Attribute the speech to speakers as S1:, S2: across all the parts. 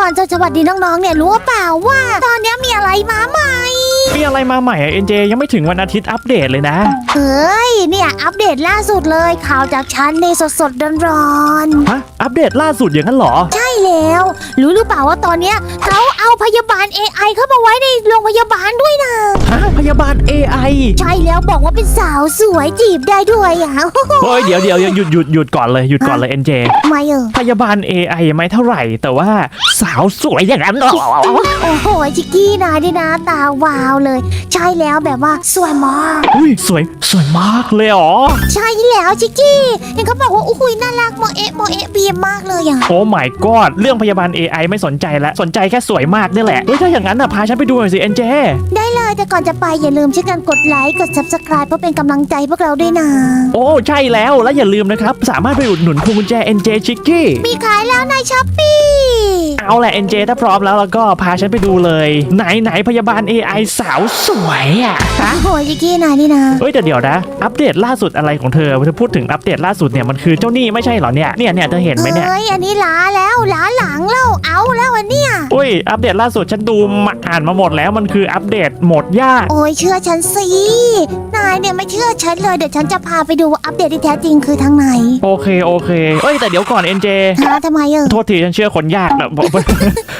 S1: ก่อนจะสวัสดีน้องๆเนี่ยรู้เปล่าว่า ตอนนี้มีอะไรมาใหม่
S2: มีอะไรมาใหม่อะเอ็นเจยังไม่ถึงวันอาทิตย์อัปเดตเลยนะ
S1: เฮ้ยเนี่ยอัปเดตล่าสุดเลยข่าวจากฉันในสดๆร้อน
S2: ฮะอัปเดตล่าสุดอย่างนั้นเหรอ
S1: ๆใช่แล้ว รู้หรือเปล่าว่าตอนเนี้ยเขาเอาพยาบาล AI เข้ามาไว้ในโรงพยาบาลด้วยนะ
S2: ฮะพยาบาล AI
S1: ใช่แล้วบอกว่าเป็นสาวสวยจีบได้ด้วยอะ
S2: เฮ้ยเดี๋ยวเดี๋ยวหยุดหยุดหยุดก่อนเลยหยุดก่อนเลยเอ็นเจ
S1: ทำไมเออ
S2: พยาบาล AI ไม่เท่าไหร่ แต่ว่าสาวสวยอย่างนั้นเหรอ
S1: โอ้โหชิกกี้นายนี่นะตาวาวเลย ใช่แล้วแบบว่าสวยมาก
S2: อุ้ยสวยสวยมากเลยเหรอ
S1: ใช่แล้วชิกกี้เห็นเขาบอกว่าอุ้ยน่ารักโมเอะโมเอะบีมมากเลยอะ
S2: โอ้ my god เรื่องพยาบาล AI ไม่สนใจแล้วสนใจแค่สวยมากนี่แหละเฮ้ยถ้าอย่างนั้นอะพาฉันไปดูหน่อยสิเอ็นเจ
S1: ได้เลยแต่ก่อนจะไปอย่าลืมช่วยกันกดไลค์กด subscribe เพื่อเป็นกำลังใจพวกเราด้วยนะ
S2: โอ้ใช่แล้วแล้วอย่าลืมนะครับ สามารถไปอุดหนุนพวงกุญแจ NJ Chicky
S1: มีขายแล้วในช้อปปี้
S2: เอาแหละ NJ ถ้าพร้อมแล้วแล้วก็พาฉันไปดูเลย ไหนไหนพยาบาล AI สาวสวยอะฮะ
S1: โอ้โหชิกกี้นายนี่นะ
S2: เฮ้ยแต่เดี๋ยวนะ อัปเดตล่าสุดอะไรของเธอเธอพูดถึงอัปเดตล่าสุดเนี่ยมันคือเจ้าหนี้ไม่ใช่เหรอเนี่ยเนี่ยเนี่ยเธอเห็นไหมเนี่ย
S1: เอ้ยอันนี้ล้าแล้วล้าหลังแล้วเอาแล้วอันเนี้ย
S2: อุ้ย อัปเดตล่าสุดฉันดูมาอ่านมาหมดแล้วมันคืออัปเดตโหมดยาก
S1: โอ้ยเชื่อฉันสิ นายเนี่ยไม่เชื่อฉันเลยเดี๋ยวฉันจะพาไปดูว่าอัปเดตที่แท้จริงคือทางไหน
S2: โอเคโอเค เอ้ยแต่เดี๋ยวก่อน NJ
S1: ฮะทำไมเออ
S2: โทษทีฉันเชื่อคนยากนะ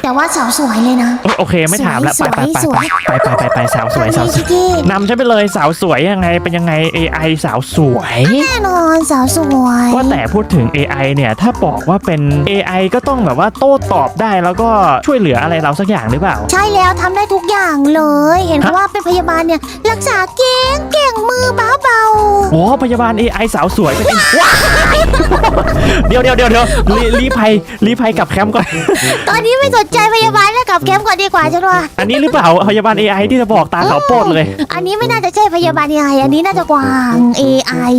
S1: แต่ว่าสาวสวยเลยนะ
S2: เอ้ยโอเคไม่ถามละไปไปไป
S1: สวย
S2: ไปไปไปไปสาวสวยสาวส
S1: ชิ
S2: วย
S1: กกี้
S2: นำฉันไปเลยสาวสวยยังไงเป็นยังไง AI สาวสวย
S1: แน่นอนสาวสวย
S2: ว่าแต่พูดถึง AI เนี่ยถ้าบอกว่าเป็น AI ก็ต้องแบบว่าโต้ตอบได้แล้วก็ช่วยเหลืออะไรเราสักอย่างหรือเปล่า
S1: ใช่แล้วทำได้ทุกอย่างเลย เห็นเขาว่าเป็นพยาบาลเนี่ยรักษาเก่งเก่งมือเบาเบา
S2: โอ้พยาบาล AI สาวสวยเป็นว้ายเดี๋ยวเดี๋ยวเดี๋ยวเดี๋ยวรีรีภัยรีภัยกลับแคมป์ก่อน
S1: ๆตอนนี้ไม่สนใจพยาบาลแล้วกลับแคมป์ก่อนดีกว่าฉันว่า
S2: อันนี้หรือเปล่าพยาบาล AI ที่จะบอกตาขาวโปดเลย
S1: อันนี้ไม่น่าจะใช่พยาบาล AI อันนี้น่าจะกวาง AI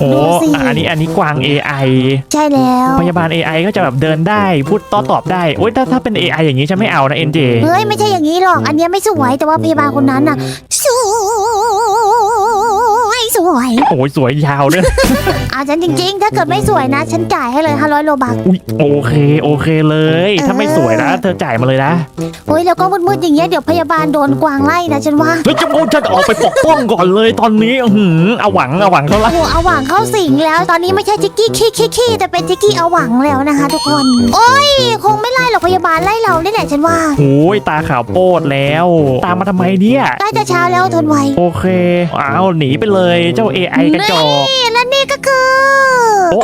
S2: โอ้
S1: ดูสิ
S2: อันนี้อันนี้กวาง AI
S1: ใช่แล้ว
S2: พยาบาล AI ก็จะแบบเดินได้พูดโต้ตอบได้โอ้ยถ้าถ้าเป็น AI อย่างนี้ฉันไม่เอานะเอ็นจ
S1: เฮ้ยไม่ใช่อย่างนี้หรอก อันเนี้ยไม่สวยแต่ว่าพยาบาลคนนั้นน่ะส วยสวย
S2: โอ้ยสวยยาวด้วย
S1: อาฉันจริง ๆ ถ้าเกิดไม่สวยนะ ฉันจ่ายให้เลย500โลบัก
S2: อุ้ยโอเคโอเคเลย ถ้าไม่สวยนะ เธอจ่ายมาเลยนะ
S1: เฮ้ยแล้วก็มืดๆอย่างเงี้ยเดี๋ยวพยาบาลโดนกวางไล่นะฉันว่า
S2: เฮ้ยจะเอาฉันออกไปปกป้องก่อนเลยตอนนี้อื้อหือเอาหวังเอาหวังเขาละ
S1: โอ้เอาหวังเข้าสิงแล้ว ตอนนี้ไม่ใช่จิกกี้ขี้ขี้ขี้แต่เป็นจิกกี้เอาหวังแล้วนะคะ ทุกคน โอ้ยคงไม่ไล่หรอกพยาบาลไล่เรานี่แหละฉันว่า
S2: โอ้ยตาขาวโปดแล้ว ตามมาทำไมเนี่ย
S1: ใกล้จะเช้าแล้วทนไว้
S2: โอเคเอาหนีไปเลยเจ้า AI กระจอก
S1: นี่และนี่ก็คือ
S2: โอ้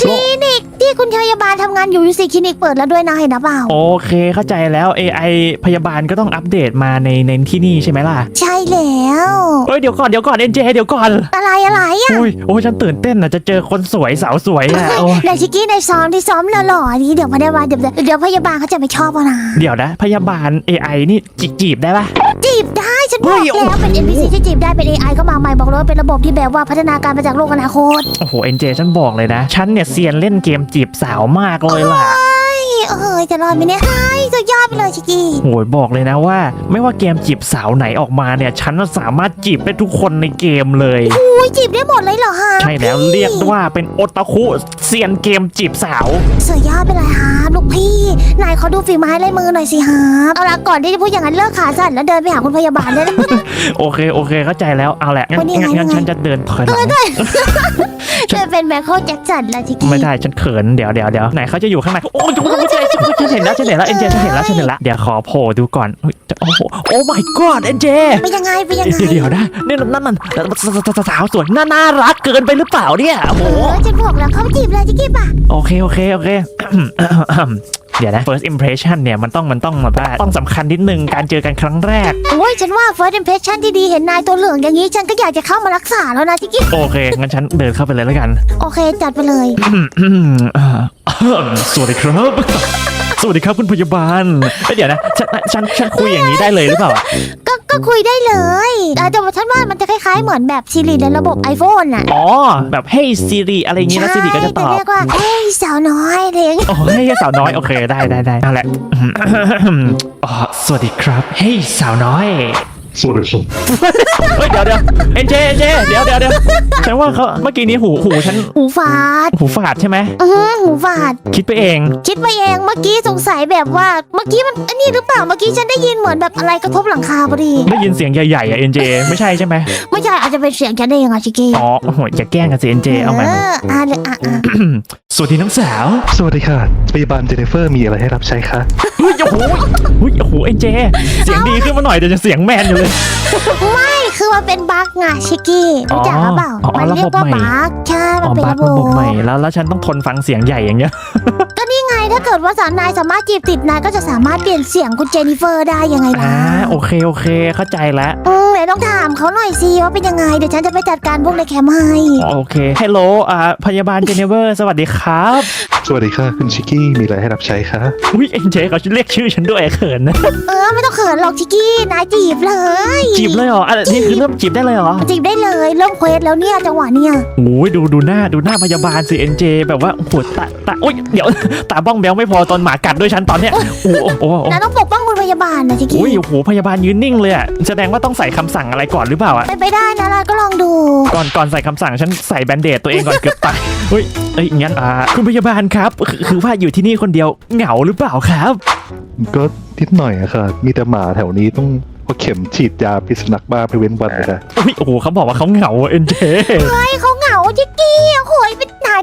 S1: คลินิกที่คุณพยาบาลทำงานอยู่อยู่สิคลินิกเปิดแล้วด้วยนะเห็นหรือเปล่า
S2: โอเคเข้าใจแล้ว AI พยาบาลก็ต้องอัปเดตมาในในที่นี่ใช่ไหมล่ะ
S1: ใช่แล้ว
S2: เอ้ยเดี๋ยวก่อนเดี๋ยวก่อน NJ เดี๋ยวก่อน
S1: อะไรอะไรอะ
S2: โอ้ยโอ้ยฉันตื่นเต้นอะจะเจอคนสวยสาวสวยอะโอ้ย
S1: ในชิกกี้ในซ้อมที่ซ้อมหล่อๆนี้เดี๋ยวพยาบาลเดี๋ยวเดี๋ยวพยาบาลเขาจะไม่ชอบเอานะ
S2: เดี๋ยวนะ พยาบาล AI นี่จีจีบได้ปะ
S1: จีบได้ ฉันบ
S2: เฮ้
S1: อก
S2: ยโอ้
S1: แล้วเป็น NPC ที่จีบได้เป็น AI ก็มาใหม่บอกเลยว่าเป็นระบบที่แบบว่าพัฒนาการมาจากโลกอนาคต
S2: โอ้โห NJ ฉันบอกเลยนะ ฉันเนี่ยเซียนเล่นเกมจีบสาวมากเลยล่ะ
S1: เอ้ยจะรอดไหมเนี่ยใช่สุดยอดไปเลยชิกกี้
S2: โอ้ยบอกเลยนะว่า ไม่ว่าเกมจีบสาวไหนออกมาเนี่ย ฉันน่ะสามารถจีบได้ทุกคนในเกมเลย
S1: อุ้ยจีบได้หมดเลยเหรอฮะ
S2: ใช่แล้วเรียกว่าเป็นโอตาคุเซียนเกมจีบสาว
S1: สุดยอดไปเลยฮะลูกพี่นายขอดูฝีไม้ลายมือหน่อยสิฮะเอาละก่อนที่จะพูดอย่างนั้นเลิกขาสั่นแล้วเดินไปหาคุณพยาบาลได้แล้ว
S2: โอเคโอเคเข้าใจแล้วเอาแหละงั้น
S1: วันนี้
S2: งั้น
S1: ไง
S2: งั้น
S1: ยังไง
S2: ฉันจะเดินถอยหลัง
S1: จะเป็นแมคโครแจ็คสันแล้วชิกกี้
S2: ไม่ได้ฉันเขินเดี๋ยวเดี๋ยวเดี๋ยวไหนเขาจะอยู่ข้างในโอ้ยไม่ใช่ฉันฉันเห็นแล้วฉันเห็นแล้วเอ็นเจฉันเห็นแล้วฉันเห็นแล้วเดี๋ยวขอโผล่ดูก่อนเฮ้ยโอ้โหโอ้ my god เอ็นเจ
S1: เป็นยังไงเป็นยังไง
S2: เดี๋ยวเดี๋ยวนะนี่นั่นมันสาวสวยน่าน่ารักเกินไปหรือเปล่าเนี่ยโอ้โห
S1: เออฉันบอกแล้วเขาจีบเลยชิกกี้ป่ะ
S2: โอเค โอเค โอเค เดี๋ยวนะ first impression เนี่ย มันต้องมันต้องแบบว่าต้องสำคัญนิดนึงการเจอกันครั้งแรก
S1: โอ้ยฉันว่า first impression ที่ดีเห็นนายตัวเหลืองอย่างนี้ ฉันก็อยากจะเข้ามารักษาแล้วนะชิกกี้
S2: โอเค งั้นฉันเดินเข้าไปเลยแล้วกัน
S1: โอเคจัดไปเลย
S2: อืมเอ่อสวัสดีครับ สวัสดีครับคุณพยาบาลเอ้ยเดี๋ยวนะฉันฉันฉันคุยอย่างนี้ได้เลยหรือเปล่า
S1: ก็ก็คุยได้เลยอะแต่ว่าฉันว่ามันจะคล้ายๆเหมือนแบบซีรีในระบบ iPhone น่ะ
S2: อ๋อแบบ hey Siri อะไรอย่างงี้แล้ว Siri ก็จะตอบ
S1: เรียกว่าเฮ้ยสาวน้อยอะไรอย่างเงี้ย
S2: โอ้เฮ้ยสาวน้อย โอเค ได้ได้ได้นั่นแหละอ๋อสวัสดีครับ เฮ้ยสาวน้อย
S3: สวัสดีครับ
S2: เฮ้ยเดี๋ยวเดี๋ยวเอ็นเจเอ็นเจเดี๋ยวเดี๋ยวเดี๋ยวฉันว่าเขาเมื่อกี้นี้หูหูฉัน
S1: หูฝาด
S2: หูฝาดใช่ไหม
S1: อือหือหูฝาด
S2: คิดไปเอง
S1: คิดไปเองเมื่อกี้สงสัยแบบว่าเมื่อกี้มันอันนี้หรือเปล่าเมื่อกี้ฉันได้ยินเหมือนแบบอะไรกระทบหลังคาพอดี
S2: ได้ยินเสียงใหญ่ๆอะเอ็นเจไม่ใช่ใช่ไหม
S1: ไม่ใช่อาจจะเป็นเสียงฉันเองอะชิคกี้
S2: อ๋อโอ้โหอย่าแกล้งกันสิเอ็นเจเอาใหม่
S1: เอออะเลยอะอะ
S2: สวัสดีน้องสาว
S3: สวัสดีค่ะพยาบาลเจเนฟเฟอร์มีอะไรให้รับใช้คะ
S2: เฮ้ยโอ้โห เฮ้ยโอ้โหเอ็นเจ เสียงดีขึ้นมาหน่อยเดี๋ยวจะเสียงแมนอยู่เลย
S1: ไม่คือมันเป็นบั๊กไงชิคกี้รู้จักหรือเปล่า
S2: อ๋ออ๋อ
S1: มันเรียกว่า
S2: ระบบใหม่
S1: บั๊กใช่มัน
S2: อ๋อ
S1: เป็น
S2: บั๊
S1: ระ
S2: ก
S1: บ
S2: ระ
S1: บ
S2: บบใหม่แล้วแล้วฉันต้องทนฟังเสียงใหญ่อย่างเงี้ย
S1: ก็นี่ไงถ้าเกิดว่าสาวนายสามารถจีบติดนายก็จะสามารถเปลี่ยนเสียงคุณเจนนิเฟอร์ได้ยังไง
S2: อ่า
S1: ล่ะ
S2: โอเคโอเคเข้าใจแล้ว
S1: อืมไหนต้องถามเขาหน่อยสิว่าเป็นยังไงเดี๋ยวฉันจะไปจัดการพวกในแคมป์ให้
S2: โอเคฮัลโหลอ่าพยาบาลเจเนเวอร์สวัสดีครับ
S3: สวัสดีค่ะ คุณชิกกี้มีอะไรให้รับใช้คะ
S2: อุ้ยเอ็นเจเขาเรียกชื่อฉันด้วยเขินนะ
S1: เออไม่ต้องเขินหรอกชิคกี้นายจีบเลย
S2: จีบเลยเหรออันนี้คือเริ่มจีบได้เลยเหรอ
S1: จีบได้เลยเริ่มเควสแล้วเนี่ยจังหวะเนี่ย
S2: โอ้ยดูดูหน้าดูหน้าพยาบาลสิเอ็นเจแบบว่าโอ้โหตาตาอุ้ยเดี๋ยวตาบ้องแบวไม่พอตอนหมากัดด้วยฉันตอนเนี้ยโอ้โหโอ้โห
S1: นายต้องปกป้องคุณพยาบาลนะชิคกี้
S2: อุ้ยโอ้โหพยาบาลยืนนิ่งเลยอะแสดงว่าต้องใส่คำสั่งอะไรก่อนหรือเปล่าอะ
S1: เป็นไปได้นะนายก็ลองดู
S2: ก่อนก่อนใส่คำสั่งฉันใส่แบนเดตตัวเองก่อนเกือบตายเฮ้ยเอ้ยงั้นอ่าคุณพยาบาลครับคือคือว่าอยู่ที่นี่คนเดียวเหงาหรือเปล่าครับ
S3: ก็นิดหน่อยอะค่ะ มีแต่หมาแถวนี้ต้องเอาเข็มฉีดยาพิษสุนัขบ้าไปเว้นวันเลยค่ะ
S2: อุ้ยโอ้โหเขาบอกว่าเขาเหงาเอ็นเจ
S1: เฮ้ยเขาเหงาชิคกี้โอ้ย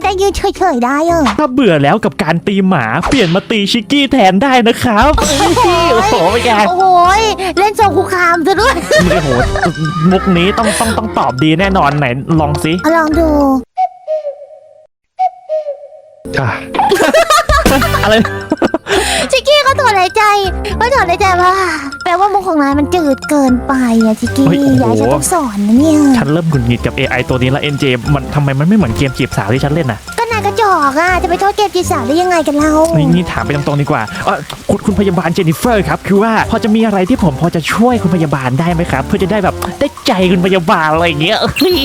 S1: เป็ยืนเฉยๆได้เออ
S2: ถ้าเบื่อแล้วกับการตีหมาเปลี่ยนมาตีชิกกี้แทนได้นะครับ โอ้โหเป็นไง
S1: โอ้โหยเล่นโซคุคามซะด้วย
S2: โอ้โหมุกนี้ต้องต้องต้องตอบดีแน่นอนไหนลองสิ
S1: เอาลองดู
S3: จ้า
S2: อะไร
S1: ชิคกี้เขาถอนหายใจเขาถอนหายใจว่าแปลว่ามุกของนายมันจืดเกินไปอะชิคกี้
S2: เฮ้ยโอ้โห
S1: ยายฉันต้องสอนนะเนี่ย
S2: ฉันเริ่มหงุดหงิดกับ AI ตัวนี้แล้ว NJ มันทำไมมันไม่เหมือนเกมจีบสาวที่ฉันเล่นน่ะ
S1: ก็นายกระจอกอะจะไปโทษเกมจีสาวได้ยังไงกันเล่า
S2: นี่นี่ถามไปตรงๆดีกว่าเอ่อคุณคุณพยาบาลเจนนิเฟอร์ครับ คือว่าพอจะมีอะไรที่ผมพอจะช่วยคุณพยาบาลได้ไหมครับ เพื่อจะได้แบบได้ใจคุณพยาบาลอะไรอย่างเงี้ยเฮ้ย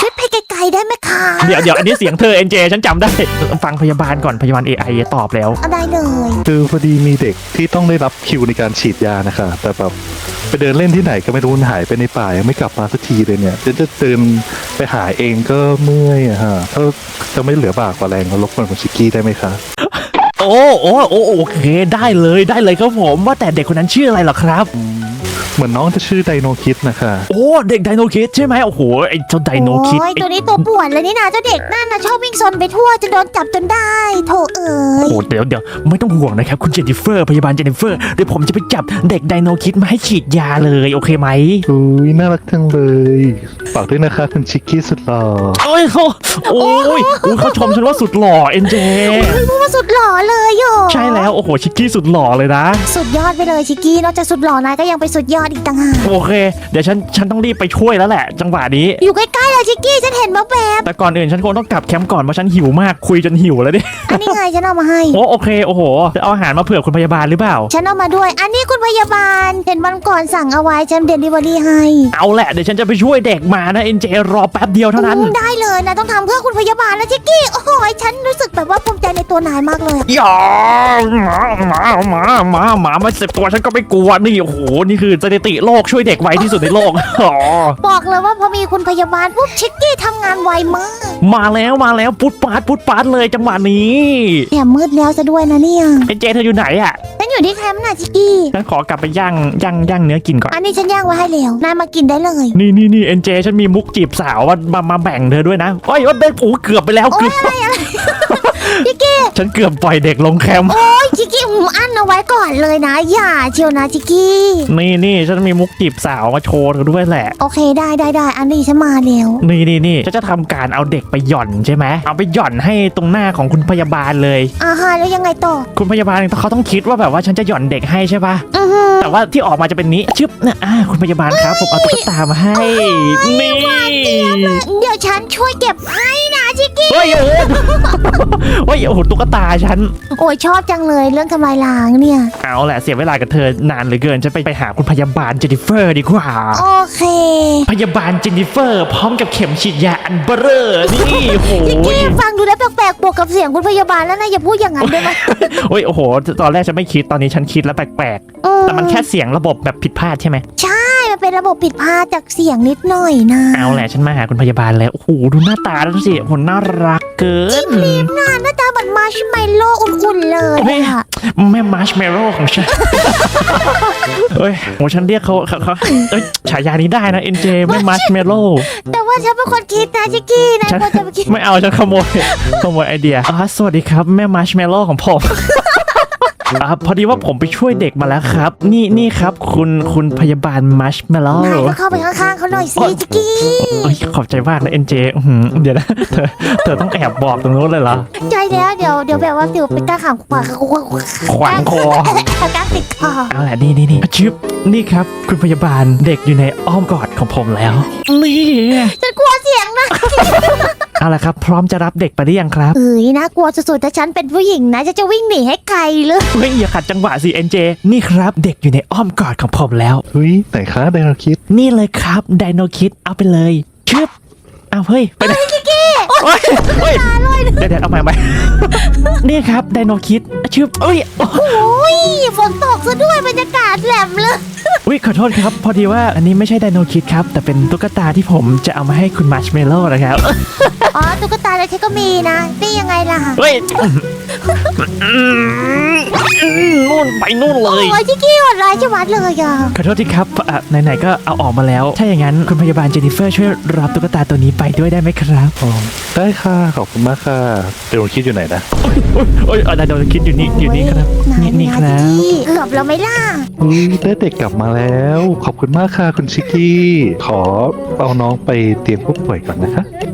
S1: ช่วยไปไกลๆ ได้ไหมคะ
S2: เดี๋ยวเดี๋ยวอันนี้เสียงเธอ NJ ฉันจำได้ ฟังพยาบาลก่อนพยาบาล AI ตอบแล้ว
S1: เอาได้เลย
S3: คือพอดีมีเด็กที่ต้องได้รับคิวในการฉีดยานะคะ แต่แบบไปเดินเล่นที่ไหนก็ไม่รู้มันหายไปในป่ายังไม่กลับมาสักทีเลยเนี่ยจะจะเดินไปหาเองก็เมื่อยอะฮะถ้าจะไม่เหลือบากกว่าแรงก็รบกวนคุณชิกกี้ได้ไหมคะ
S2: โอ้โอ้โอ้โอเค ได้เลยได้เลยครับผม ว่าแต่เด็กคนนั้นชื่ออะไรเหรอครับ
S3: เหมือนน้องจะชื่อไดโนคิดนะคะ
S2: โอ้เด็กไดโนคิดใช่ไหมโอ้โหไอ้เจ้าไดโนคิด
S1: โอ้ย
S2: ไอ้
S1: ตัวนี้ตัวป่วนเลยนี่นะเจ้าเด็กนั่นนะชอบวิ่งซนไปทั่วจนโดนจับจนได้โถเอ๋ย
S2: โอ้เดี๋ยวเดี๋ยวไม่ต้องห่วงนะครับคุณเจนนิเฟอร์พยาบาลเจนนิเฟอร์เดี๋ยวผมจะไปจับเด็กไดโนคิดมาให้ฉีดยาเลยโอเคไหม
S3: อุ้ยน่ารักจังเลยฝากด้วยนะคะคุณชิกกี้สุดหล่อ
S2: โอ้ยเขาโอ้ยโอ้ยเขาชมฉันว่าสุดหล่อเอ็นเจ
S1: เฮ้ยพูดมาสุดหล่อเลยโย
S2: ใช่แล้วโอ้โหชิคกี้สุดหล่อเลยนะ
S1: สุดยอดไปเลยชิกกี้นอกจากสุดหล่อนายก็ยังไปสุดยอดอีกต่างหาก
S2: โอเค เดี๋ยวฉันฉันต้องรีบไปช่วยแล้วแหละ จังหวะนี้
S1: อยู่ใกล้ๆเลยชิกกี้ฉันเห็นมาแบบ
S2: แต่ก่อนอื่นฉันคงต้องกลับแคมป์ก่อนเพราะฉันหิวมากคุยจนหิวแล้วดิ
S1: อันนี้ไงฉันเอามาให้
S2: โอ้โอเคโอ้โหจะเอาอาหารมาเผื่อคุณพยาบาลหรือเปล่า
S1: ฉันเอามาด้วย อันนี้คุณพยาบาล เห็นวันก่อนสั่งเอาไว้ฉันเดลิเวอรี่ให้
S2: เอาแหละเดี๋ยวฉันจะไปช่วยเด็กมานะเอ็นเจรอแป๊บเดียวเท่านั้น
S1: อืมได้เลยนะต้องทำเพื่อคุณพยาบาลนะชิกกี้โอ้โหฉันรู้สึกแบบว่าภูมิใจในตัวนายมากเลยอะ
S2: อย่าหมาหมาหมาหมาหมามาเจ็บตัวฉันก็ไม่กลัวนี่โอ้โหนี่คือสถิติโลกช่วยเด็กไวที่สุดในโลกอ๋อ
S1: บอกเลยว่าพอมีคุณพยาบาลปุ๊บชิกกี้ทำงานไวมาก
S2: มาแล้วมาแล้วปุ๊ดปาดปุ๊ดปาดเลยจังหวะนี้
S1: แถมมืดแล้วซะด้วยนะเนี่ย
S2: เอ็นเจเธออยู่ไหนอะ
S1: ฉันอยู่ที่แคมป์น่ะชิกกี้
S2: ฉันขอกลับไปย่างย่างย่างเนื้อกินก่อน
S1: อันนี้ฉันย่างไว้ให้แล้วนายมากินได้เลย
S2: นี่นี่นี่เอ็นเจฉันมีมุกจีบสาวมามามาแบ่งเธอด้วยนะโอ้ยว่าได้โอ้เกือบไปแล้วเกือบ
S1: ชิกกี้
S2: ฉันเกือบปล่อยเด็กลงแคมป์
S1: โอ้ยชิกกี้ผมอั้นเอาไว้ก่อนเลยนะ อย่าเชียวนะชิกกี้
S2: นี่นี่ฉันมีมุกจีบสาวมาโชว์เธอด้วยแหละ
S1: โอเคได้ได้ได้อันนี้ฉันมาแล้ว
S2: นี่นี่นี่ฉันจะทำการเอาเด็กไปหย่อนใช่ไหม เอาไปหย่อนให้ตรงหน้าของคุณพยาบาลเลย
S1: อ่าฮะแล้วยังไงต่อ
S2: คุณพยาบาลเขาต้องคิดว่าแบบว่าฉันจะหย่อนเด็กให้ใช่ปะ
S1: อือฮึ
S2: แต่ว่าที่ออกมาจะเป็นนี้ชึบนะอ่าคุณพยาบาลครับผมเอาตุ๊กตามาให้ นี่
S1: เดี๋ยวฉันช่วยเก็บให้นะ ชิกกี้
S2: เฮ้ยโอ้โหเฮ้ยโอ้โหตุ๊กตาฉัน
S1: โอ้ยชอบจังเลยเรื่องทำลายล้างเนี่ย
S2: เอาแหละเสียเวลากับเธอนานเหลือเกินฉันไปไปหาคุณพยาบาลเจนนิเฟอร์ดีกว่า
S1: โอเค
S2: พยาบาลเจนนิเฟอร์ พร้อมกับเข็มฉีดยาอันเบอเรอร์นี่โอ้โห
S1: ชิกกี้ฟังดูแล้วแปลกๆบวกกับเสียงคุณพยาบาลแล้วนะอย่าพูดอย่างนั้นได้ไหม
S2: โอ้ยโอ้โห ตอนแรกฉันไม่คิดตอนนี้ฉันคิดแล้วแปลก
S1: อื
S2: ๆแต่มันแค่เสียงระบบแบบผิดพลาดใช่ไหม
S1: ใช่ มันเป็นระบบผิดพลาดจากเสียงนิดหน่อยนะ
S2: เอาแหละฉันมาหาคุณพยาบาลแล้วโอ้โหดูหน้าตาแล้วสิโหน่ารักเกิน
S1: งานหน้าตาเหมือนมาร์ชเมลโล่อุ่นๆเลย
S2: เฮ้ย
S1: อะ
S2: แม่มาร์ชเมลโล่ของฉันเอ้ยโหฉันเรียกเขาเขาเขาเอ้ยฉายานี้ได้นะเอ็นเจแม่มาร์ชเมลโล่
S1: แต่ว่าฉันเป็นคนคิดนะชิกกี้นาย
S2: ฉัน
S1: ควรจะไปคิด
S2: ไม่เอาฉันขโมยขโมยไอเดียอ่าสวัสดีครับแม่มาร์ชเมลโล่ของผม อ่าพอดีว่าผมไปช่วยเด็กมาแล้วครับ นี่นี่ครับ คุณคุณพยาบาลมาร์ชเมลโล่
S1: นายก็เข้าไปข้างๆเขาหน่อยสิ
S2: โอ๊ย
S1: ชิกกี้
S2: เอ้ยขอบใจมากนะเอ็นเจเดี๋ยวนะเธอเธอต้องแอบบอกตรงนู้นเลยเหรอ
S1: ใจแล้วเดี๋ยวเดี๋ยวแบบว่าเดี๋ยวไปกล้าขำขวา
S2: ขวางคอ
S1: กล้าติดคอ
S2: เอาแหละนี่นี่นี่ชึบนี่ครับ คุณพยาบาลเด็กอยู่ในอ้อมกอดของผมแล้วนี่
S1: ฉันกลัวเสียงนะ
S2: เอาละครับ พร้อมจะรับเด็กไปได้ยังครับ
S1: เอ้ยน่ากลัวสุดๆถ้าฉันเป็นผู้หญิงนะจะจะวิ่งหนีให้ไกลเลย
S2: เฮ้ยอย่าขัดจังหวะสิเอ็นเจนี่ครับ เด็กอยู่ในอ้อมกอดของผมแล้ว
S3: เฮ้ยไหนคะไดโนคิด
S2: นี่เลยครับไดโนคิดเอาไปเลยชึบเอาเฮ้ยไปไหน โอ้ยโอ้ยเดี๋ยวเดี๋ยวเอาใหม่เอาใหม่นี่ครับไดโนคิดชึบเอ้ยโอ้
S1: โอ้ยฝนตกซะด้วยบรรยากาศแหลมเลย
S2: อุ้ยขอโทษครับ พอดีว่าอันนี้ไม่ใช่ไดโนคิดครับ แต่เป็นตุ๊กตาที่ผมจะเอามาให้คุณมาร์ชเมลโล่นะครับ
S1: อ๋อตุ๊กตาแล้วฉันก็มีนะ นี่ยังไงล่ะ
S2: เฮ้ยอืม นู่นไปนู่นเลย
S1: โอ้ยชิกกี้โหดร้ายชะมัดเลยอะ
S2: ขอโทษทีครับอะไหนๆก็เอาออกมาแล้ว ถ้าอย่างนั้นคุณพยาบาลเจนนิเฟอร์ช่วยรับตุ๊กตาตัวนี้ไปด้วยได้ไหมครับ
S3: อ๋อได้ค่ะ ขอบคุณมากค่ะไดโนคิดอยู่ไหนนะ
S2: โอ้ยโอ้ยเอาไดโนคิดอยู่นี่อยู่นี่ครับนี่นี่ครับ
S1: ชิกกี้เกือบแล้วไหม่ล่ะ
S3: อุ้ยได้เด็กกลับมาแล้ว ขอบคุณมากค่ะคุณชิกกี้ ขอเอาน้องไปเตียงผู้ป่วยก่อนนะคะ
S1: เป็นไง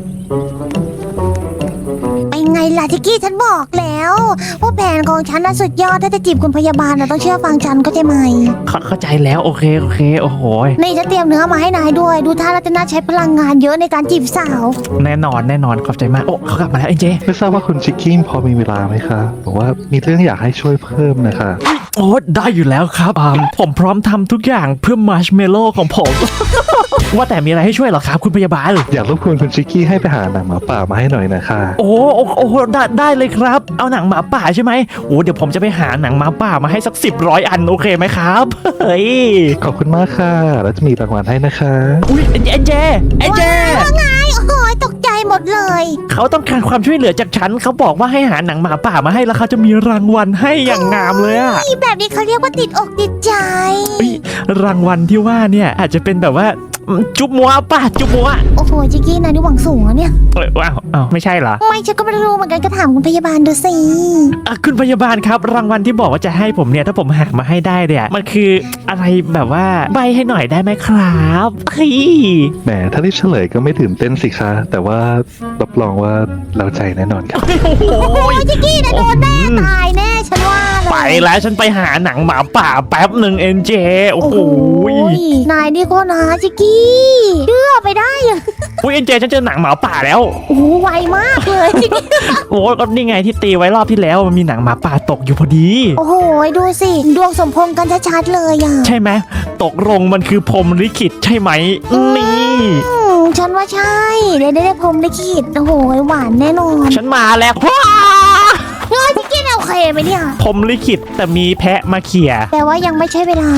S1: ล่ะชิกกี้ฉันบอกแล้วว่าแผนของฉันน่ะสุดยอดถ้าจะจีบคุณพยาบาลนะต้องเชื่อฟังฉันก็ใช่ไหม
S2: เข้าเข้าใจแล้วโอเคโอเคโอ้โห
S1: นี่จะเตรียมเนื้อมาให้นายด้วย ดูท่าแล้วจะน่าใช้พลังงานเยอะในการจีบสาว
S2: แน่นอนแน่นอนขอบใจมากโอ้เขากลับมาแล้วเอ็นเจ
S3: ไม่ทราบว่าคุณชิกกี้พอมีเวลาไหมคะบอกว่ามีเรื่องอยากให้ช่วยเพิ่มนะคะ
S2: โอ้ได้อยู่แล้วครับอ่าผมพร้อมทำทุกอย่างเพื่อมาร์ชเมลโล่ของผม ว่าแต่มีอะไรให้ช่วยเหรอครับ คุณพยาบาล
S3: อยากรบกวนคุณชิกกี้ให้ไปหาหนังหมาป่ามาให้หน่อยนะคะ
S2: โอ้โอ้โอ้ได้ได้เลยครับ เอาหนังหมาป่าใช่ไหมโอ้เดี๋ยวผมจะไปหาหนังหมาป่ามาให้สักสิบร้อยอันโอเคไหมครับเฮ้ย
S3: ขอบคุณมากค่ะแล้วจะมีรางวัลให้นะคะ
S2: อุ้ยเอ็นเอ็นเจเอ็นเจ
S1: ว่าไงโอ้ยตกใจหมดเลย
S2: เขาต้องการความช่วยเหลือจากฉันเขาบอกว่าให้หาหนังหมาป่ามาให้แล้วเขาจะมีรางวัลให้อย่างงามเลยอะ
S1: นี่แบบนี้เขาเรียกว่าติดอกติดใจ
S2: เฮ้ยรางวัลที่ว่าเนี่ยอาจจะเป็นแบบว่าอืมจุ๊บมัวป่ะจุ๊บมัว
S1: โอ้โหจิกกี้นายนี่หวังสูงอะเนี่ย
S2: เอ้ยว้าวอ้าวไม่ใช่เหรอ
S1: ไม่ฉันก็ไม่รู้เหมือนกันก็ถามคุณพยาบาลดูสิ
S2: อะคุณพยาบาลครับ รางวัลที่บอกว่าจะให้ผมเนี่ยถ้าผมหามาให้ได้เนี่ยมันคืออะไรแบบว่าใบให้หน่อยได้ไหมครับเฮ้ย
S3: แหมถ้าได้เฉลยก็ไม่ตื่นเต้นสิคะ แต่ว่ารับรองว่าเราใจแน่นอนครับ
S2: โอ้โห
S1: โอ้ยจิกกี้นายโดนแน่ตายแน่ฉันว่าเลย
S2: ไปแล้วฉันไปหาหนังหมาป่าแป๊บหนึ่งเอ็นเจโอ้โห
S1: นายนี่ก็นะจิกกี้เชื่อไปได้อะ
S2: อุ้ยเอ็นเจฉันเจอหนังหมาป่าแล้ว
S1: โอ้โหไวมากเลยจิกกี้
S2: โอ้ก็นี่ไงที่ตีไว้รอบที่แล้วมันมีหนังหมาป่าตกอยู่พอดี
S1: โอ้โหดูสิดวงสมพงษ์กันชัดๆเลยอะ
S2: ใช่ไหมตกลงมันคือพรหมลิขิตใช่ไหมนี่
S1: อืมฉันว่าใช่ได้ได้ได้พรหมลิขิตโอ้โหหวานแน่นอน
S2: ฉันมาแล้ว
S1: เคไหมเนี่ย
S2: พรหมลิขิตแต่มีแพะมาเขี่ย
S1: แต่ว่ายังไม่ใช่เวลา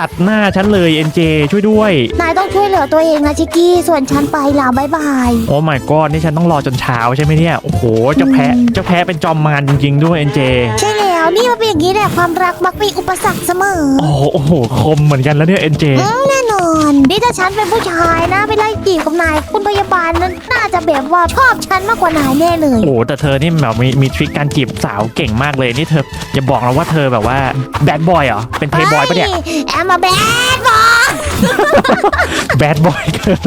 S2: ตัดหน้าฉันเลยเอ็นเจช่วยด้วย
S1: นายต้องช่วยเหลือตัวเองนะจิกกี้ ส่วนฉันไปลาบายบาย
S2: โอ้ my god นี่ฉันต้องรอจนเช้าใช่ไหมเนี่ย โอ้โห เจ้าแพะ เจ้าแพะเป็นจอมมารจริงๆด้วยเอ็นเจ
S1: ใช่ แล้วนี่มันเป็นอย่างนี้แหละความรักมักมีอุปสรรคเสมอ
S2: โอ้โหโอ้โหคมเหมือนกันแล้วเนี่ยเอ็นเจ
S1: อืมแน่นอนนี่ถ้าฉันเป็นผู้ชายนะไปไล่จีบกับนายคุณพยาบาลนั้นน่าจะแบบว่าชอบฉันมากกว่านายแน่เลย
S2: โอ้โหแต่เธอนี่แบบมีมีทริคการจีบสาวเก่งมากเลยนี่เธออย่าบอกนะว่าเธอแบบว่าแบดบอยเหรอเป็นเพย์บอยปะเนี่ย
S1: แอมมาแบดบอย
S2: แบดบอยเกิน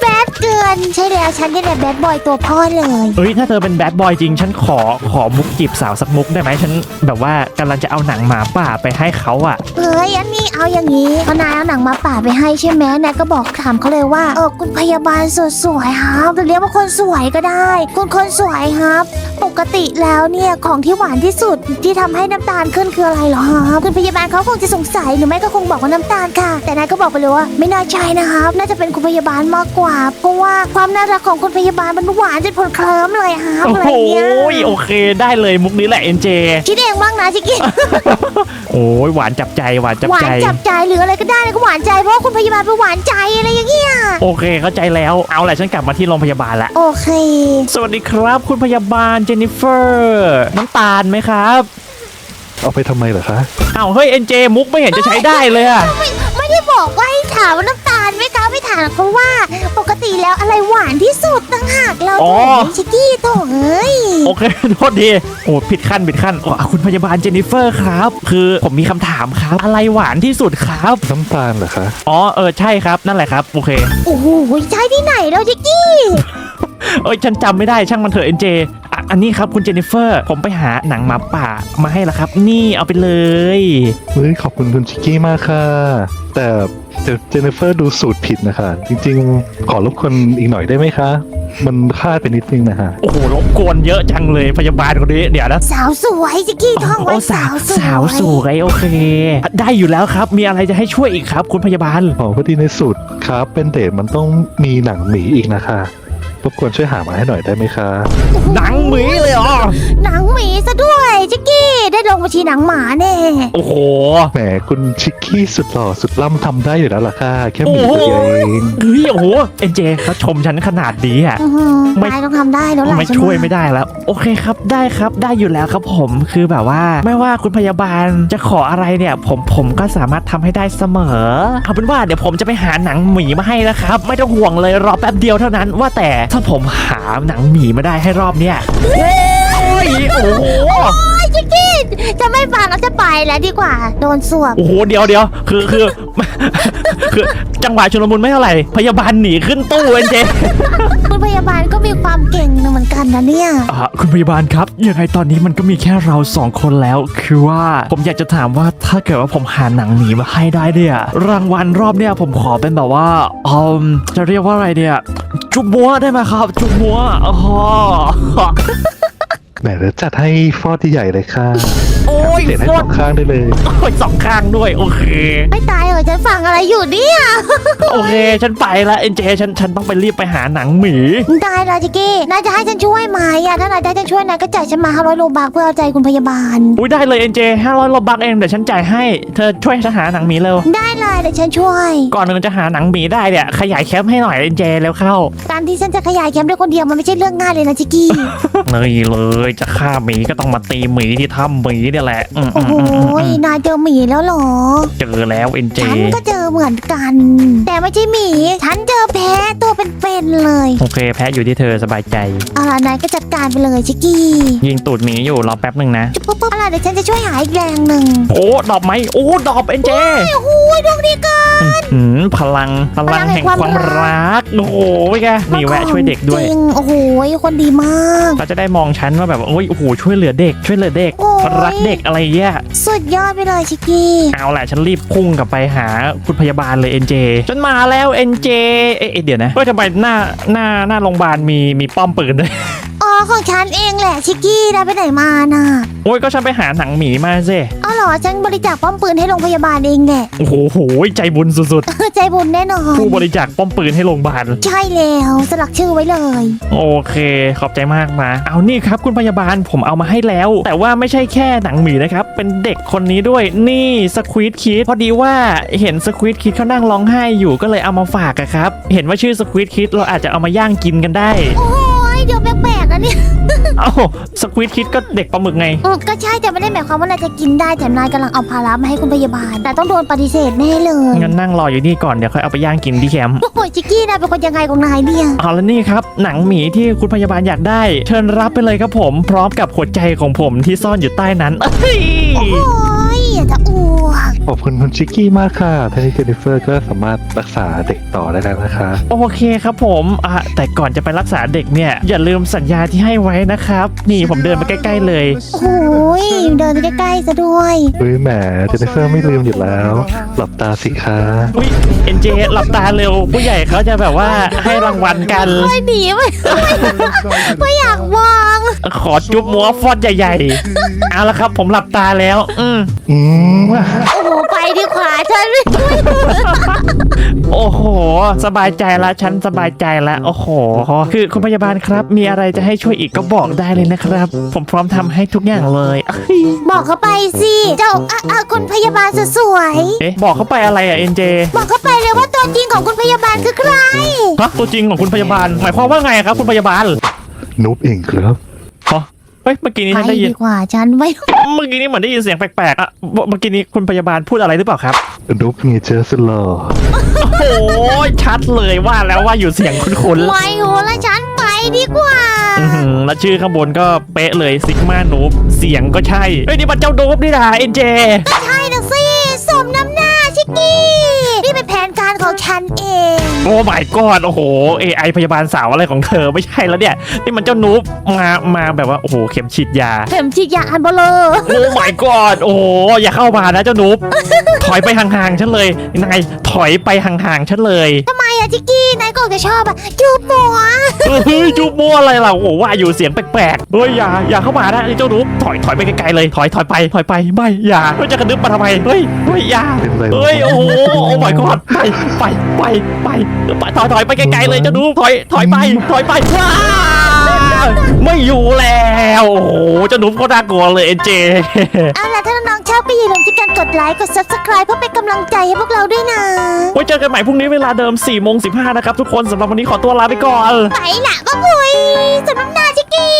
S1: แบด เกินใช่แล้วฉันนี่แหละแบดบอยตัวพ่อเลย
S2: เอ้ยถ้าเธอเป็นแบดบอยจริง ฉันขอขอมุกจีบสาวสักมุกได้ไหมฉันแบบว่ากำลังจะเอาหนังหมาป่าไปให้เขาอะ
S1: เฮ้ยอันนี้เอาอย่างนี้พอนายเอาหนังมาป่าไปให้ใช่ไหมนายก็บอกถามเขาเลยว่าเออคุณพยาบาลสดสวยครับหรือเรียกว่าคนสวยก็ได้ คุณคนสวยครับ ปกติแล้วเนี่ยของที่หวานที่สุดที่ทำให้น้ำตาลขึ้นคืออะไรเหรอครับคุณพยาบาลเขาคงจะสงสัยหรือไม่ก็คงบอกว่าน้ำตาลค่ะ แต่นายก็บอกไปเลยว่าไม่น่าใช่นะครับ น่าจะเป็นคุณพยาบาลมากกว่าเพราะว่าความน่ารักของคุณพยาบาลมันหวานจนพลเคลิ้มเลยฮะ
S2: โอ้
S1: อะไร
S2: โห
S1: เงี้ย
S2: โอเคได้เลยมุกนี้แหละเอ็นเจ
S1: คิดเองบ้างนะชิคกี้
S2: โอ้ยหวานจับใจหวานจับ
S1: หวา
S2: ใจ
S1: นจับใจหรืออะไรก็ได้นะก็หวานใจเพราะว่าคุณพยาบาลเป็นหวานใจอะไรอย่างเงี้ย
S2: โอเคเข้าใจแล้วเอาแหละฉันกลับมาที่โรงพยาบาลละ
S1: โอเค
S2: สวัสดีครับ คุณพยาบาลเจนนิเฟอร์ น้ำตาลไหมครับ
S3: เอาไปทำไมเหรอคะ
S2: อ้าวเฮ้ยเอ็นเจมุกไม่เห็นจะใช้ได้เลยอะ
S1: ไม่ไม่ได้บอกว่าให้ถามว่าน้ำตาลไหมคะไม่ถามเพราะว่า ปกติแล้วอะไรหวานที่สุดต่างหากเราโถชิคกี้โถเอ้ย
S2: โอเค โทษดีโอ้ผิดขั้นผิดขั้นโอ้อะคุณพยาบาลเจนนิเฟอร์ครับ คือผมมีคำถามครับ อะไรหวานที่สุดครับ
S3: น้ำตาลเหรอคะ
S2: อ๋อเออใช่ครับนั่นแหละครับโอเค
S1: โอ้โหใช่ที่ไหนแล้วชิคกี้
S2: เอ้ยฉันจำไม่ได้ช่างมันเถอะเอ็นเจ อะอันนี้ครับคุณเจนนิเฟอร์ ผมไปหาหนังหมาป่ามาให้แล้วครับ นี่เอาไปเลย
S3: เฮ้ยขอบคุณคุณชิกกี้มากค่ะ แต่เดี๋ยวเจนนิเฟอร์ดูสูตรผิดนะคะ จริงๆ ขอรบกวนอีกหน่อยได้ไหมคะ มันคลาดไปนิดนึงนะคะ
S2: โอ้โหรบกวนเยอะจังเลยพยาบาลคนนี้เดี๋ยวนะ
S1: สาวสวยชิคกี้ท่องไว้
S2: โอ้สา
S1: สาววสวย
S2: สาวสวยโอเคอะได้อยู่แล้วครับ มีอะไรจะให้ช่วยอีกครับ คุณพยาบาล
S3: อ๋อพอดีในสูตรครับ เป็นเดทมันต้องมีหนังหมีอีกนะคะ รบกวนช่วยหามาให้หน่อยได้ไหมคะ
S2: หนังหมีเลยเหรอ
S1: หนังหมีซะด้วยชิคกี้ ได้ลงบัญชีหนังหมาแน่
S2: โอ้โห
S3: แหมคุณชิกกี้สุดหล่อสุดล่ำทำได้อยู่แล้วล่ะค่ะ แค่หมีตัวเดียวเอง
S2: เฮ้ยโอ้โหเอ็นเจเขาชมฉันขนาดนี้อะ
S1: อื้อหือ
S2: ไม่
S1: นายต้องทำได้แล้วล่ะ
S2: ไม่
S1: ฉัน
S2: ช่วยไม่ได้แล้ว โอเคครับได้ครับได้อยู่แล้วครับผมคือแบบว่า ไม่ว่าคุณพยาบาลจะขออะไรเนี่ย ผมผมก็สามารถทำให้ได้เสมอเอาเป็นว่าเดี๋ยวผมจะไปหาหนังหมีมาให้นะครับ ไม่ต้องห่วงเลยรอแป๊บเดียวเท่านั้นว่าแต่ถ้าผมหาหนังหมีมาได้ให้รอบเนี้ยโอ้ ยโอ้โห
S1: โอ้ยชิคกี้จะไม่ฟังแล้วจะไปแล้วดีกว่า โดนสวบ
S2: โอ้โหเดี๋ยวเดี๋ยวคือคือคือจังหวะชุลมุนไม่เท่าไหร่พยาบาลหนีขึ้นตู้เอ็นเจ
S1: คุณพยาบาลก็มีความเก่งเหมือนกันนะเนี่ย
S2: อ่าคุณพยาบาลครับยังไงตอนนี้มันก็มีแค่เราสองคนแล้ว คือว่าผมอยากจะถามว่าถ้าเกิดว่าผมหาหนังหนีมาให้ได้เนี่ยรางวัลรอบเนี่ยผมขอเป็นแบบว่าอืมจะเรียกว่าอะไรเนี่ยจุบมัวได้ไหมครับ จุบมัวอ๋อ
S3: แหมเดี๋ยวจัดให้ฟอดที่ใหญ่เลยค่ะ
S2: โอ้ย
S3: เสียให้
S2: โค
S3: ส
S2: ต
S3: อ
S2: รง
S3: ข้างได้เลย
S2: โอ้ยสองข้างด้วย โอเค
S1: ไม่ตายเหรอ ฉันฟังอะไรอยู่เนี่ย
S2: โอเค ฉันไปละเอ็นเจฉันฉันต้องไปรีบไปหาหนังหมี
S1: ได้เลยชิคกี้นายจะให้ฉันช่วยไหมอะถ้านายจะให้ฉันช่วยนายก็จ่ายฉันมา500โลบาทเพื่อเอาใจคุณพยาบาล
S2: อุ้ยได้เลยเอ็นเจห้าร้อยโลบักเองเดี๋ยวฉันจ่ายให้เธอช่วยฉันหาหนังหมีเร็ว
S1: ได้เลยเดี๋ยวฉันช่วย
S2: ก่อนหนึ่งจะหาหนังหมีได้เนี่ยขยายแคปให้หน่อยเอ็นเจแล้วเข้า
S1: การที่ฉันจะขยายแคมป์ด้วยคนเดียวมันไม่ใช่เรื่องง่ายเลยนะชิคกี้
S2: เลยเลยจะฆ่าหมีก็ต้องมาตีหมีที่ถ้ำหมีเนี่ยแหละอืม
S1: โอ้โห
S2: อืมอืมอืม
S1: นายเจอหมีแล้วเหรอ
S2: เจอแล้วเอ็นเจ
S1: ฉันก็เจอเหมือนกัน แต่ไม่ใช่หมี ฉันเจอแพ้ตัวเป็นๆเลย
S2: โอเค แพ้อยู่ที่เธอสบายใจ
S1: เอาล่ะนายก็จัดการไปเลยชิคกี้
S2: ยิงตูดหมีอยู่รอแป๊บหนึ่งนะ
S1: จุ๊บปุ๊บปุ๊บเอาล่ะเดี๋ยวฉันจะช่วยหาอีกแรงหนึ่ง
S2: โอ้ดอบไหมโอ้ดอบเอ็นเจ
S1: โอ้โหดวงดีเกิน
S2: อืมพลังพลังแห่งความรักโอ้โหไม่แกนี่แวะช่วยเด็กด้วย
S1: จริงโอ้โหคนดีมาก
S2: เขาจะได้มองฉันว่าแบบโอ้ยโอ้โหช่วยเหลือเด็กช่วยเหลือเด็ก
S1: โอ้ย
S2: รักเด็กอะไรเงี้ย
S1: สุดยอดไปเลยชิคกี้
S2: เอาแหละฉันรีบพุ่งกลับไปหาคุณพยาบาลเลยเอ็นเจฉันมาแล้วเอ็นเจเอ๊ะเอ๊ะเดี๋ยวนะเฮ้ยทำไมหน้าหน้าหน้าโรงพยาบาลมีมีป้อมปืนด้วย
S1: อ๋อของฉันเองแหละชิคกี้นายไปไหนมาน่ะ
S2: โอ้ยก็ฉันไปหาหนังหมีมาสิ
S1: อ๋อเหรอฉันบริจาคป้อมปืนให้โรงพยาบาลเองแหละ
S2: โอ้โหโหใจบุญสุด
S1: ใจบุญแน่นอน
S2: ๆ ผู้บริจาคป้อมปืนให้โรงพยาบาล
S1: ใช่แล้วสลักชื่อไว้เลย
S2: โอเค ขอบใจมากมาเอานี่ครับคุณพยาบาลผมเอามาให้แล้ว แต่ว่าไม่ใช่แค่หนังหมีนะครับ เป็นเด็กคนนี้ด้วย นี่สควิตคิดพอดีว่าเห็นสควิตคิดเขานั่งร้องไห้อยู่ก็เลยเอามาฝากอะครับ เห็นว่าชื่อสควิตคิดเราอาจจะเอามาย่างกินกันได้
S1: โอ้ย เดี๋ยวแปลกๆนะเนี่ย
S2: เอ้าสควิตคิดก็เด็กปลาหมึกไง
S1: อืมก็ใช่แต่ไม่ได้หมายความว่านายจะกินได้แต่นายกำลังเอาภาระมาให้คุณพยาบาล แต่ต้องโดนปฏิเสธแน่เลย
S2: งั้นนั่งรออยู่นี่ก่อนเดี๋ยวค่อยเอาไปย่างกินที่แคมป์
S1: โอ้ยชิคกี้นายเป็นคนยังไงของนายเนี่ย
S2: เอาแล้วนี่ครับ หนังหมีที่คุณพยาบาลอยากได้ เชิญรับไปเลยครับผม พร้อมกับหัวใจของผมที่ซ่อนอยู่ใต้นั้นเอ้ย
S1: โอ้ยอยา กจะอ้วก
S3: ขอบคุณคุณชิกกี้มากค่ะท่านนี้เจนนิเฟอร์ก็สามารถรักษาเด็กต่อได้แล้วนะคะ
S2: โอเคครับผมอะแต่ก่อนจะไปรักษาเด็กเนี่ย อย่าลืมสัญญาที่ให้ไว้นะครับ นี่ผมเดินมาใกล้ ๆ เลย
S1: โอ้ยเดินใกล้ๆซะด้วย
S3: เฮ้ยแหมเจนนิเฟอร์ไม่ลืมอยู่แล้ว หลับตาสิคะ
S2: อุ้ยเอ็นเจหลับตาเร็ว ผู้ใหญ่เขาจะแบบว่าให้รางวัลกัน
S1: ไม่หนีไม่ไม่อยากมอง
S2: ขอจุ๊บมัวฟอดใหญ่ ๆ เอาละครับ ผมหลับตาแล้ว อืม
S3: อืม
S1: โอ้โหไปดีกว่าฉันไม่ช่วย
S2: โอ้โห สบายใจละฉันสบายใจละโอ้โห คือคุณพยาบาลครับ มีอะไรจะให้ช่วยอีกก็บอกได้เลยนะครับ ผมพร้อมทำให้ทุกอย่างเลยเอ้ย
S1: บอกเขาไปสิ เจ้าอะอะคุณพยาบาลสวย
S2: เอ๊ะบอกเขาไปอะไรอะเอ็นเจ
S1: ๆบอกเขาไปเลยว่าตัวจริงของคุณพยาบาลคือใคร
S2: ฮะตัวจริงของคุณพยาบาล หมายความว่าไงครับคุณพยาบาล
S3: นุบเองครับ
S2: ฮะ เฮ้ยเมื่อกี้นี้
S1: ไป
S2: ฉันได้ยิน
S1: ดีกว่าฉันไม่
S2: เมื่อกี้นี้เหมือนได้ยินเสียงแปลกๆอะเมื่อกี้นี้คุณพยาบาลพูดอะไรหรือเปล่าครับ
S3: นุบมีเจอสลอ
S2: โอ้โหชัดเลยว่าแล้วว่าอยู่เสียงคุ้นๆ
S1: ไม่โหแล้วฉันไปดีกว่า
S2: อื้อหือแล้วชื่อข้างบนก็เป๊ะเลยซิกมานูบเสียงก็ใช่ เฮ้ย นี่มันเจ้านูบนี่นะเอ็นเจ
S1: ใช่นะสิสมน้ำหน้าชิกกี้ นี่เป็นแผนการ ของฉันเอง
S2: โอ้ my god โอ้โห AI พยาบาลสาวอะไรของเธอไม่ใช่แล้วเนี่ยนี่มันเจ้านูบมามาแบบว่าโอ้โหเข็มฉีดยา
S1: เข็มฉีดยาอันเบลอ
S2: โอ้ my god โอ้โหอย่าเข้ามานะเจ้านูบถอยไปห่างๆฉันเลยนายถอยไปห่างๆฉันเลย
S1: ทำไม อะชิกกี้นายก็จะชอบอะจูบหัว
S2: เฮ้ยจูบมัวอะไรล่ะโอ้โหว่าอยู่เสียงแปลกๆเฮ้ยอย่าอย่าเข้ามานะไอ้เจ้านูบถอยถอยไปไกลๆเลยถอยถอยไปถอยไปไม่อย่าเฮ้ยจะกระดึ๊บมาทำไมเฮ้ยเฮ้ยอย่า
S3: เป็นไร
S2: เฮ้ยโอ้โหโอ้ my god ไปไปไปไปไปถอยถอยไปไกลๆเลยเจะดูถอยถอยไปถอยไปว้าว ไม่อยู่แล้วโอ้โหเจะหนุ่มก็น่ากลัวเลยเอ็นเจ
S1: เอาล่ะถ้าน้องๆชอบก็อย่าลืมที่การกดไลค์กด subscribe เพื่อเป็นกำลังใจให้พวกเราด้วยนะ
S2: ไว้เจอกันใหม่พรุ่งนี้เวลาเดิม4โมง15นะครับทุกคนสำหรับวันนี้ขอตัวลาไปก่อน
S1: ไปละป้าปุยสมน้ำหน้าชิกกี้